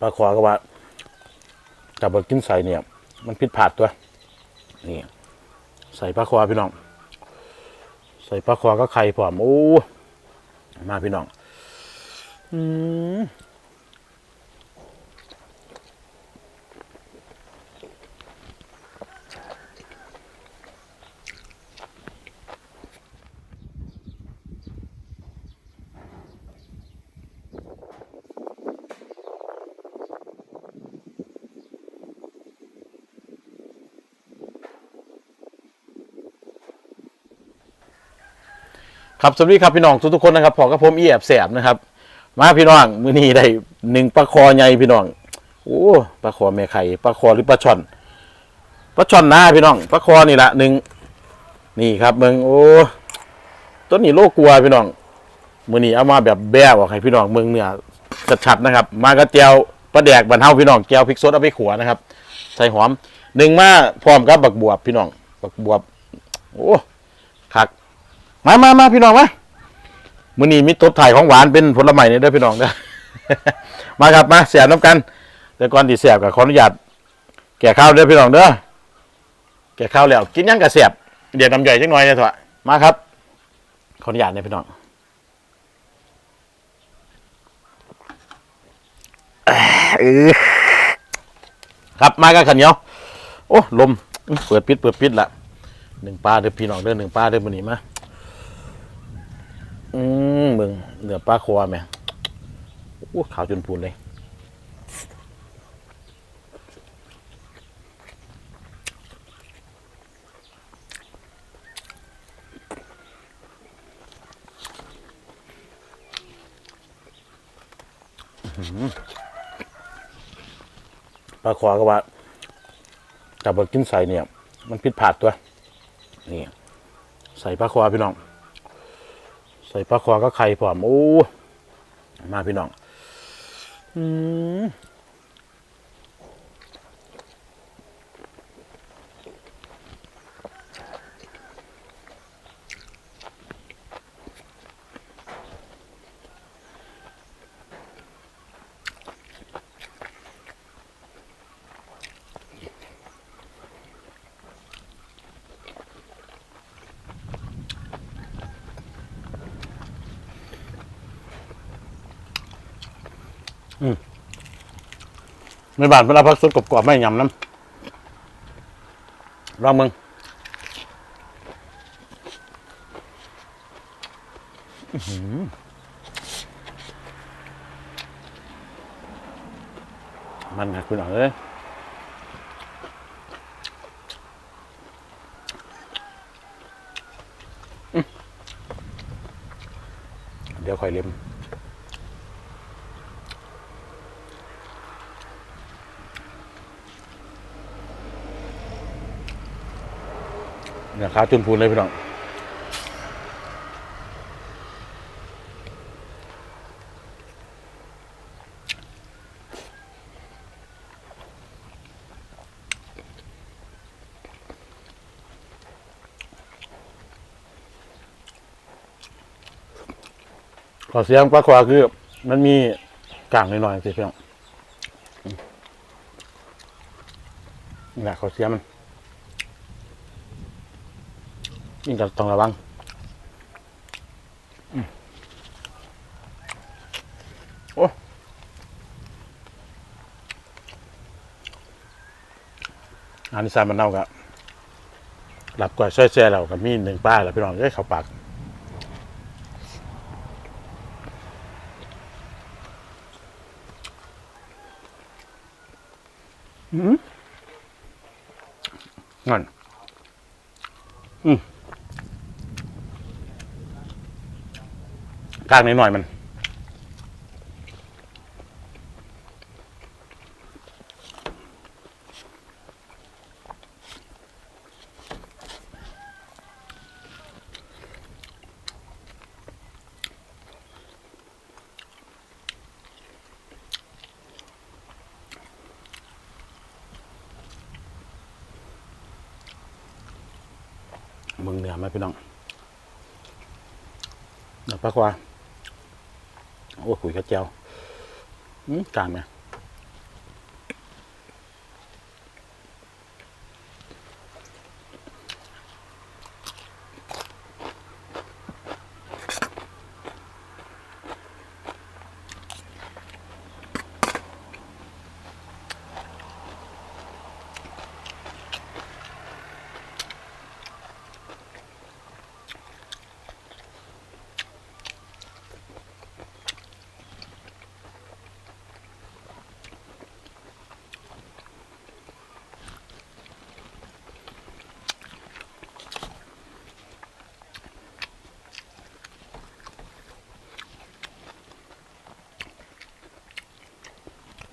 ปลาคอก็ว่าจับกินใส่เนี่ย มันผิดพลาดตัว นี่ ใส่ปลาคอพี่น้อง ใส่ปลาคอก็ไข่พร้อมโอ้มาพี่น้อง อืม ครับสวัสดีครับพี่น้องทุกๆคนนะครับพอกับผมเอีแอบแสบนะครับ มาพี่น้องมือนี้ได้หนึ่งปลาคอใหญ่พี่น้องโอ้ปลาคอแม่ไข่ปลาคอหรือปลาช่อนปลาช่อนหน้าพี่น้องปลาคอนี่ละหนึ่งนี่ครับเมืองโอ้ต้นนี้โลกลัวพี่น้องมือนี้เอามาแบบแบ้วให้พี่น้องเมืองเหนือชัดๆนะครับ มากระเจียวปลาแดกบันเทาพี่น้องแก้วพริกสดเอาไปขัวนะครับใส่หอมหนึ่งมาพร้อมกับบักบวบพี่น้องบักบวบโอ้คัก มามามาพี่น้องมามื้อนี้มีตบถ่ายของหวานเป็นผลไม้นี่เด้อพี่น้องเด้อ มาครับมาเสียบน้ำกัน แต่ก่อนที่เสียบก็ขออนุญาตแก่ข้าวเด้อพี่น้องเด้อแก่ข้าวแล้ว กินยังกับเสียบเดี๋ยวน้ำใหญ่จังหน่อยนี่ยเถอะมาครับ ขออนุญาตเนี่ยพี่น้องเออครับมากันขันเหนียวโอ้ลมเปิดปิดเปิดปิดละหนึ่งปลาเด้อพี่น้องเด้อหนึ่งปลาเด้อมื้อนี้มา อืมเบิ่งเหลือปลาคัวแม่โอ้ขาวจนพูนเลย ปลาคอก็ว่าจับกินใส่เนี่ย มันผิดพลาดตัว นี่ ใส่ปลาคอพี่น้อง ใส่ปลาคอก็ไข่พร้อมโอ้มาพี่น้อง อืม ไม่บานเวลาพักสดกรอบๆไม่ยำน้ำลองมึงมันค่ะคุณอ๋อเอ้ยเดี๋ยวค่อยเล็ม เนี่ยขาจุนพูนเลยพี่น้องขอเสียงปลาควาคือมันมีกลางหน่อยๆสิพี่น้องนี่แหละขอเสียงมัน ยิ่งกับต้องระวังอืมโอ้อันนี้ซานมันเน่ากับหลับก่อยช่วยแช่เรากับมีหนึ่งป้าแล้วพี่น้องได้เข้าปากอืมงั้น กลางนิดหน่อยมัน มึงเหนือไหมพี่น้องเดี๋ยวปลาควา โอ้ขุยกระเจียวอืมกลางไหม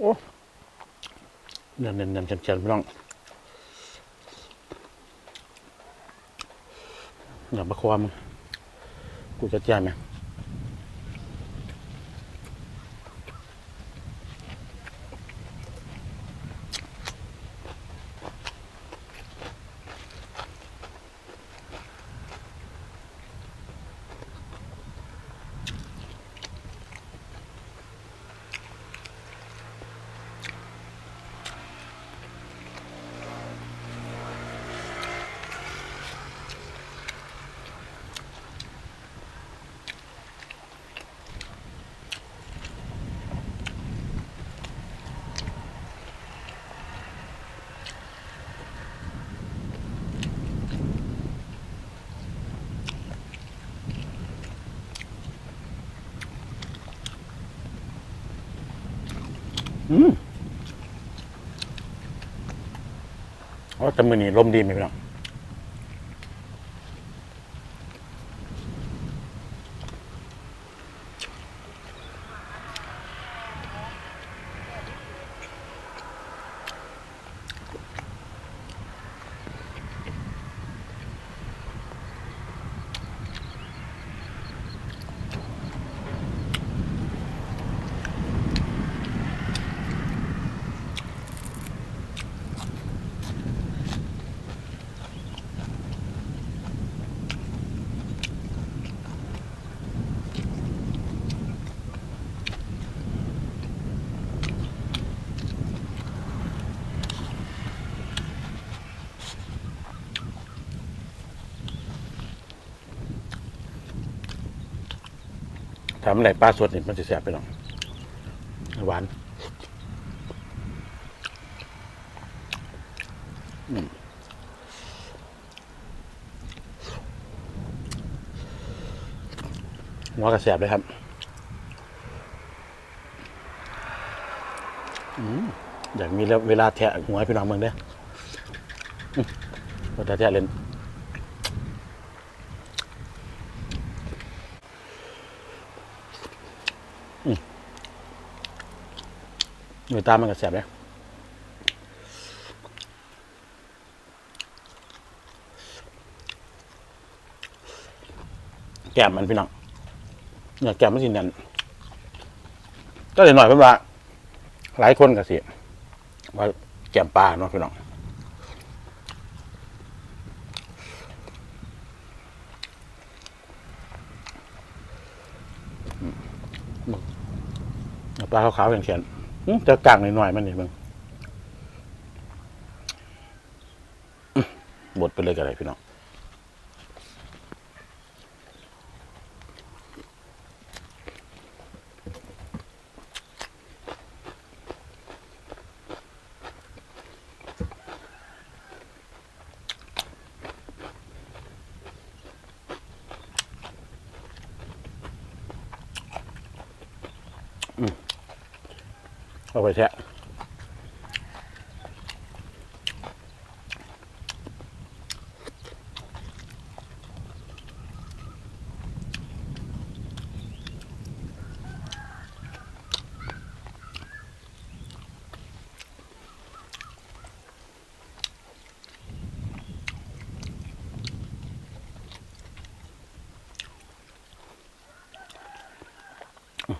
อ้เนียนเนียนเนียนเฉียนๆพี่น้องอย่ามาความกูจะแจ้งไหม อืมโอ้แต่มือนี้ลมดีไหมพี่น้อง ทำอะไรปลาสดนี่มันจะแสบไปหน่อยหวานหัวกระแสบเลยครับอยากมีเวลาแทะหัวพี่น้องเมืองเด้ออืมว่าจะแทะเล่น หน่ตามมันก็แสบเลยแก้มมันพี่น้องเนี่ยแก้มมันสิแน่นก็เลยหน่อยเพิ่อนว่าหลายคนก็สิว่าแก้มปลาเนาะพี่น้อง ปลาขาวๆแข็งๆเจะกลางหน่อยๆมันนี่มึงอื้อบดไปเลยกันเลยพี่น้อง เอาไปแทะ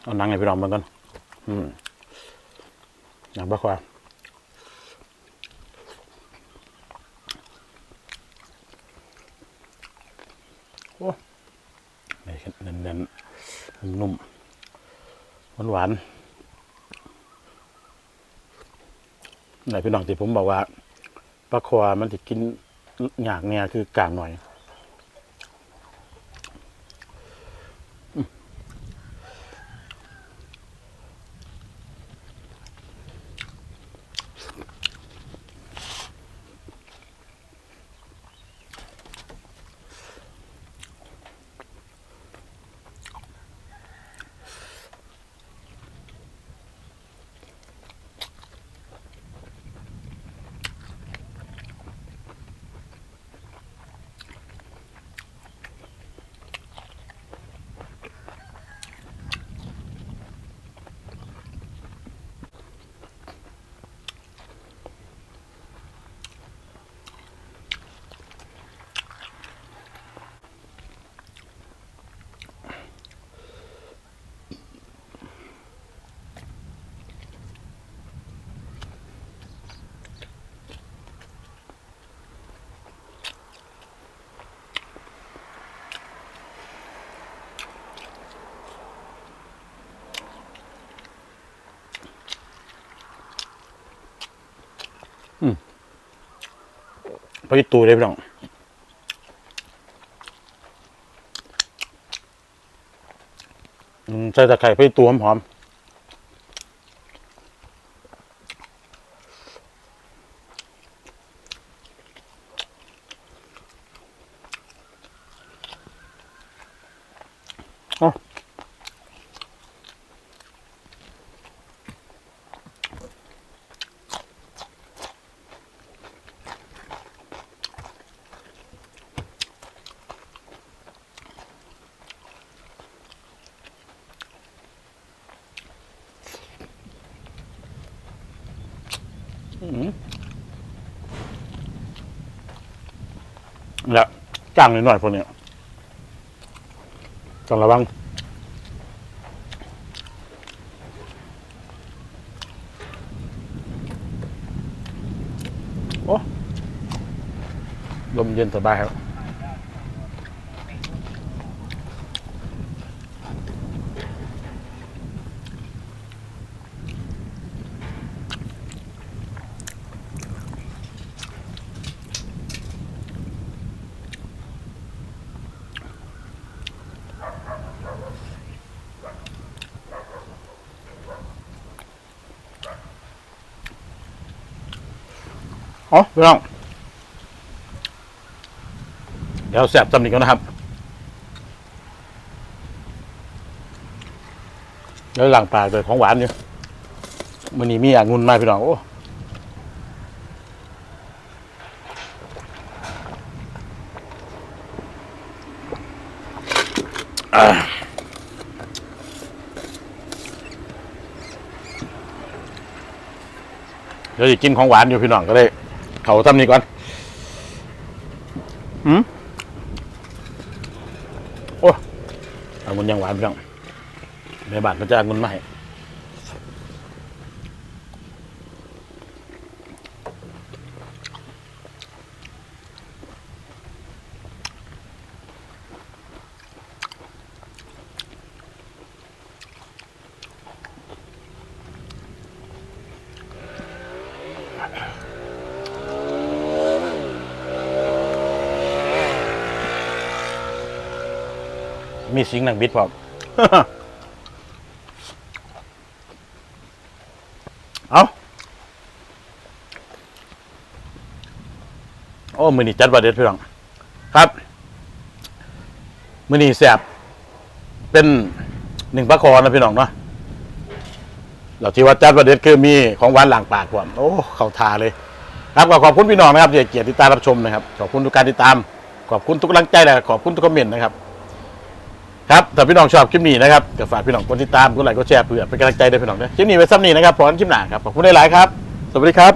เอานังให้พี่น้องมันก่อนอืม หนังปลาควาโอ้นี่เน้นเน้นๆนุ่มหวานหวานๆไหนพี่น้องที่ผมบอกว่าปลาความันจะกินหยากเนี่ยคือกลางหน่อย ไปตูเลยพี่น้องใส่ตะไคร้ไปตูหอมๆเอาแล้ว จ้างหน่อยๆพวกเนี้ยต้องระวังโอ้ลมเย็นสบายครับ อ๋อพี่น้องเดี๋ยวแสบตำหนิกันนะครับเดี๋ยวหลังปากเลยของหวานอยู่มันนี้มีองุ่นมาพี่น้องโอ้เดี๋ยวจะกินของหวานอยู่พี่น้องก็เลย เขาทำนี่ก่อนหืมโอ้เอาเงินยังหวานพี่น้องในบ้านก็จะเอาเงินมาให้ มีสิงหนังบิดพร้อมเอาโอ้มือนี้จัดประเด็ดพี่น้องครับ มือนี้แสบเป็นหนึ่งปลาคอนะพี่น้องเนาะเราที่ว่าจัดประเด็ดคือมีของหวานหลังปากผมโอ้เข้าทาเลย ครับขอบคุณพี่น้องนะครับที่เกียรติติดตามรับชมนะครับ ขอบคุณทุกการติดตาม ขอบคุณทุกกำลังใจและขอบคุณทุกคอมเมนต์นะครับ ครับถ้าพี่น้องชอบคลิปนี้นะครับก็ฝากพี่น้องกดติดตามกดไลค์กดแชร์เพื่อเป็นกำลังใจด้วยพี่น้องนะคลิปนี้ไว้ซ้ำนี้นะครับพร้อมคลิปหน้าครับขอบคุณหลายๆครับ สวัสดีครับ